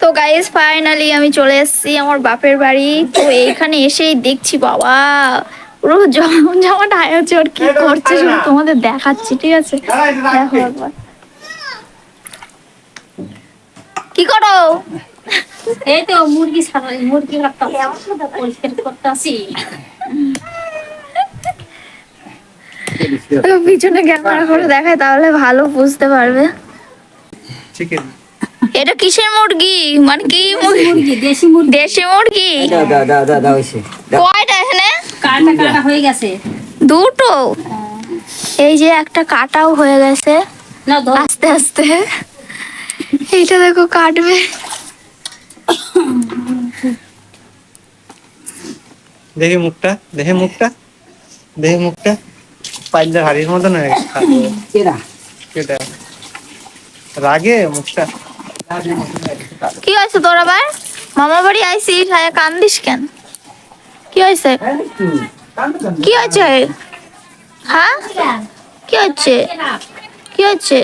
তো guys finally আমি চলে এসেছি আমার বাপের বাড়ি। তো এইখানে এসেই দেখছি বাবা। পুরো জমা জমাটা আছে ওর কি করছে শুধু তোমাদের দেখাচ্ছি ঠিক আছে? দেখো একবার। কি করো? এই তো মুরগি ছাড়া মুরগি রাখতে পরিষ্কার করতে আসি। তো পিছনে ক্যামেরা করে দেখায় তাহলে ভালো বুঝতে পারবে। চিকেন এটা কিসের মুরগি? মানে কি মুরগি? দেশি মুরগি দেশি মুরগি। দাও দাও দাও দাও দাও এসে কয়টা এখানে? কাটা কাটা হয়ে গেছে। দুটো? এই যে একটা কাটাও হয়ে গেছে। না আস্তে আস্তে। এইটা দেখো কাটবে। দেখি মুখটা দেখে মুখটা দেখে মুখটা। পাইলে হাড়ির মতন হয়ে গেছে। এটা রাগে মুখটা। কি হয়েছে তোর আবার? মামা বাড়ি আইসিস হ্যাঁ কান্দিস কেন? কি হয়েছে? কি হয়েছে? হ্যাঁ? কি হচ্ছে কি হচ্ছে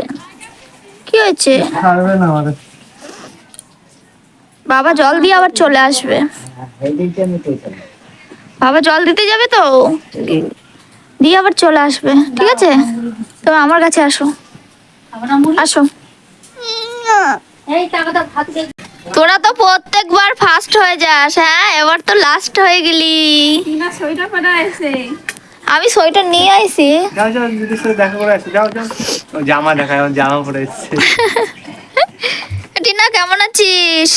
কি হচ্ছে বাবা জল দিয়ে আবার চলে আসবে। কইতাম বাবা জল দিতে যাবে তো? দিয়ে আবার চলে আসবে ঠিক আছে? তো আমার কাছে আসো। আসো। এই টাকাটা ভাত দে। তোরা তো প্রত্যেকবার ফার্স্ট হয়ে যাস হ্যাঁ? এবার তো লাস্ট হয়ে গেলি। আমি সোয়েটার নিয়ে আইছি। যাও যাও দিদির সাথে দেখা করে আসি। যাও যাও। জামা দেখায় ও জামা পরে এসছে টিনা কেমন আছিস?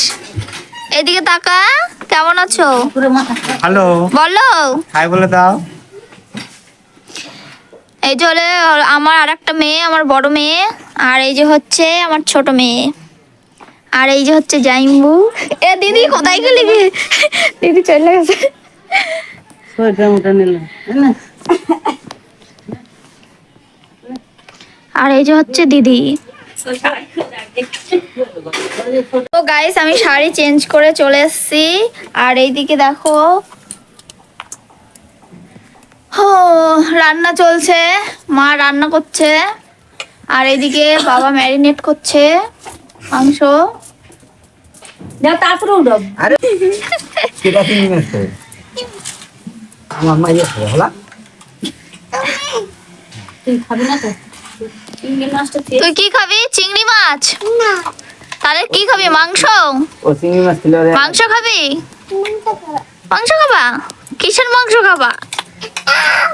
এদিকে তাকা কেমন আছো? হ্যালো বলো। হাই বলে দাও। এই যে হলে আমার আর একটা মেয়ে আমার বড় মেয়ে আর এই যে হচ্ছে আমার ছোট মেয়ে। আর এই যে হচ্ছে জাইম্বু। এ দিদি কোথায় গেলি? দিদি চলে গেছে। আর এই যে হচ্ছে দিদি। তো গাইস আমি শাড়ি চেঞ্জ করে চলে এসেছি। আর এইদিকে দেখো হো রান্না চলছে। মা রান্না করছে। আর এইদিকে বাবা ম্যারিনেট করছে মাংস। তারপরে উঠব আরে কেটা চিনি মাছ তো আমার মা ইয়ে হলা। তুই খাবি না তো? চিংড়ি মাছটা খেয়ে তুই কি খাবি? চিংড়ি মাছ? তাহলে কি খাবি মাংস? ও চিংড়ি মাছ মাংস খাবি। মাংস খাবা? কিসের মাংস খাবা?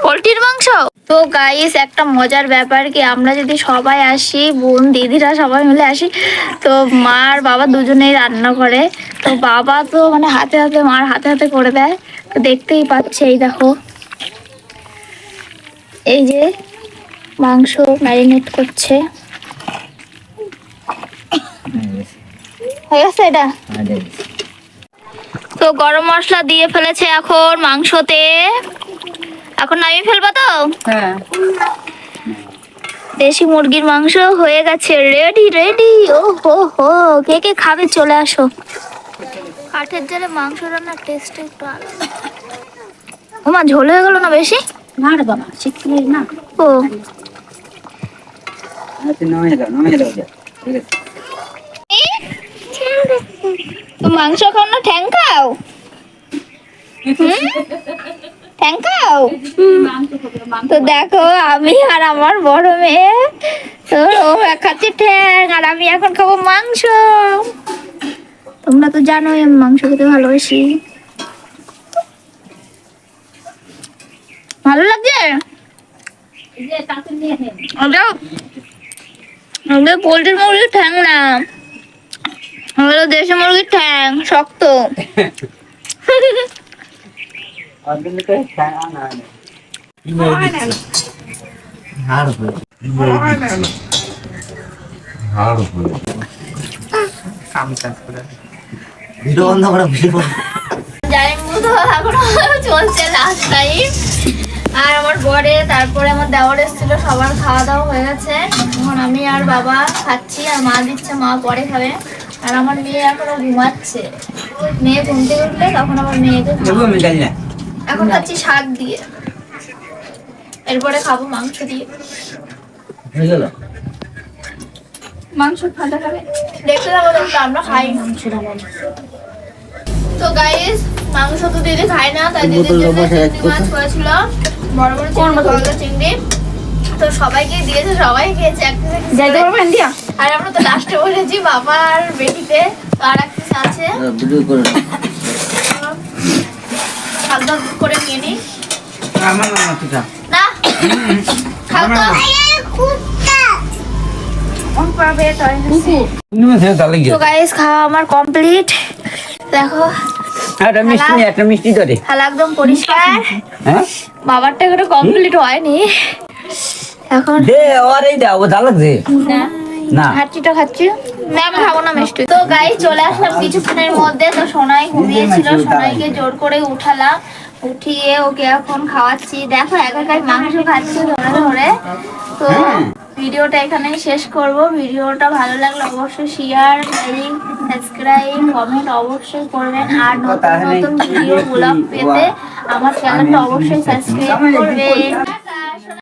পোলট্রির মাংস? তো গাইস একটা মজার ব্যাপার কি আমরা যদি সবাই আসি বোন দিদিরা সবাই মিলে আসি তো মা আর বাবা দুজনেই রান্না করে। তো বাবা তো মানে হাতে হাতে মার হাতে হাতে করে দেয়। তো দেখতেই পাচ্ছে এই দেখো। এই যে মাংস ম্যারিনেট করছে। হয়ে গেছে এটা? তো গরম মশলা দিয়ে ফেলেছে এখন মাংসতে। এখন নামিয়ে ফেলব তো? হ্যাঁ। দেশি মুরগির মাংস হয়ে গেছে রেডি রেডি ও হো হো কে কে খাবে চলে আসো। কাঠের জালে মাংস রান্নার টেস্ট একটু আলাদা। ওমা ঝোল হয়ে গেল না বেশি? না রে বাবা শিখলি না। ও। আচ্ছা তো মাংস খাও না ঠ্যাং খাও? হুম? খাও তো দেখো, আমি আর আমার বড় মেয়ে। তো ও খাচ্ছে ঠ্যাং, আর আমি এখন খাব মাংস। তোমরা তো জানোই, আমি মাংস খেতে ভালোবাসি। ভালো লাগছে? ওটা পোলট্রির মুরগির ঠ্যাং না। ওগুলো দেশি মুরগির ঠ্যাং, শক্ত। চলছে লাস্ট টাইম আর আমার বরে তারপরে আমার দেওয়ার এসেছিল সবার খাওয়া দাওয়া হয়ে গেছে। এখন আমি আর বাবা খাচ্ছি আর মা দিচ্ছে মা পরে খাবে। আর আমার মেয়ে এখনও ঘুমাচ্ছে। মেয়ে ঘুম থেকে উঠলে তখন আমার মেয়েকে এখন খাচ্ছি শাক দিয়ে। এরপরে খাব মাংস দিয়ে। হয়ে গেল মাংস খাতে খাবে দেখতে থাকো দেখতে আমরা খাই মাংস তো গাইস মাংস তো দিদি খায় না তাই দিদির জন্য চিংড়ি মাছ করেছিল। বড় বড় চিংড়ি গলদা চিংড়ি। তো সবাইকে দিয়েছে সবাই খেয়েছে যাইতে পারবেন দিয়া আর আমরা তো লাস্টে বসেছি বাবা আর বেটিতে আর এক পিস আছে। ভিডিও করে হালকা করে নিয়ে নিই আমার না তুই না। খাও তো। কোন পাবে তাই তুমি খেয়ে তাহলে তো গাইস খাওয়া আমার কমপ্লিট দেখো। একটা মিষ্টি একটা মিষ্টি ধরে থালা একদম পরিষ্কার। হ্যাঁ? বাবারটা এখনও কমপ্লিট হয়নি। এখন দে ওর এই দাও ভালো লাগছে। না। হাঁচিটা খাচ্ছি। না আমি খাব না মিষ্টি। তো গাই চলে আসলাম কিছুক্ষণের মধ্যে। তো সোনাই ঘুমিয়েছিল। সোনাইকে জোর করে উঠালাম। উঠিয়ে ওকে এখন খাওয়াচ্ছি। দেখো এখনকার মাংস খাচ্ছে ধরে ধরে। তো ভিডিওটা এখানেই শেষ করব। ভিডিওটা ভালো লাগলে অবশ্যই শেয়ার লাইক সাবস্ক্রাইব কমেন্ট অবশ্যই করবেন। আর নতুন নতুন ভিডিও ব্লগ পেতে আমার চ্যানেলটা অবশ্যই সাবস্ক্রাইব করবেন।